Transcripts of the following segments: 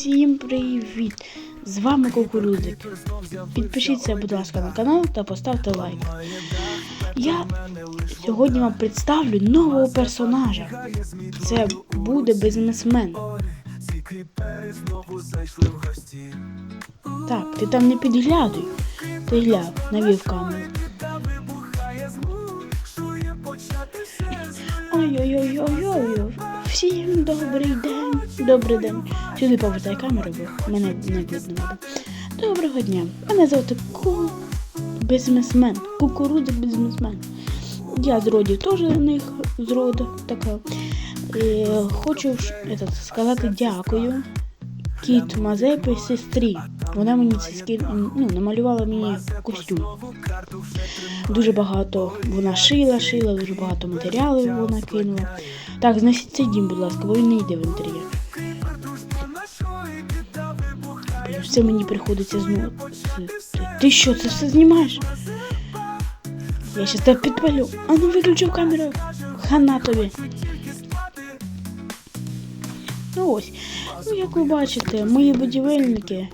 Всім привіт! З вами Кукурудзик. Підпишіться, будь ласка, на канал та поставте лайк. Я сьогодні вам представлю нового персонажа. Це буде бізнесмен. Так, ти там не підглядуй. Ти глянь, навів камеру. Ой-ой-ой-ой-ой. Всім добрий день. Добрий день. Сюди повертай камеру, бо мене не видно. Доброго дня. Мене звати Ку... Бізнесмен. Кукурудзик бізнесмен. Я з родів теж у них з роду така. І хочу сказати дякую Кіт Мазепи сестрі. Вона мені це скін... ну, намалювала мені костюм. Дуже багато вона шила, шила, дуже багато матеріалів вона кинула. Так, зносіть цей дім, будь ласка, бо він не йде в інтер'єр. Все мені приходиться знову. Ти, що, це все знімаєш? Я щас тебе підпалю. А ну виключив камеру. Хана тобі. Ну ось. Ну, як ви бачите, мої будівельники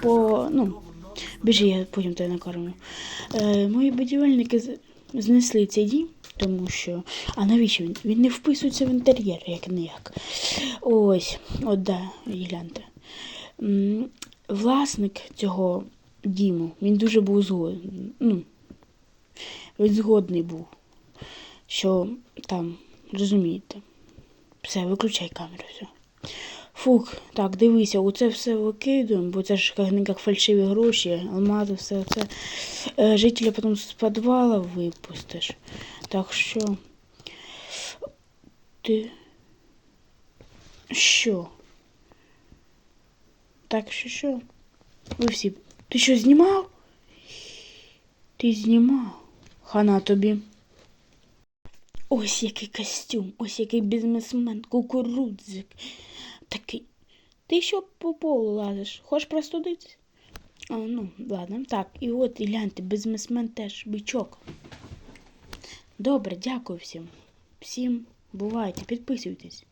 по. ну, біжи, я потім тебе накормлю. Е, мої будівельники знесли цей дім, тому що. А навіщо він? Він не вписується в інтер'єр, як ніяк. Ось, от да, гляньте. Власник цього діму, він дуже був згодний. Ну, він згодний був, що там, розумієте. Все, виключай камеру, все. Фух, так, дивися, оце все викидуємо, бо це ж як фальшиві гроші, алмази, все це. Е, жителя потім з підвала випустиш. Так що. Ти. Що? Так що що? Ви всі. Ти що знімав? Ти знімав? Хана тобі. Ось який костюм, ось який бізнесмен, кукурудзик. Такий. Ти що по полу лазиш? Хочеш простудитися? А, ну, ладно. Так, і от, і гляньте, бізнесмен теж, бичок. Добре, дякую всім. Всім бувайте, підписуйтесь.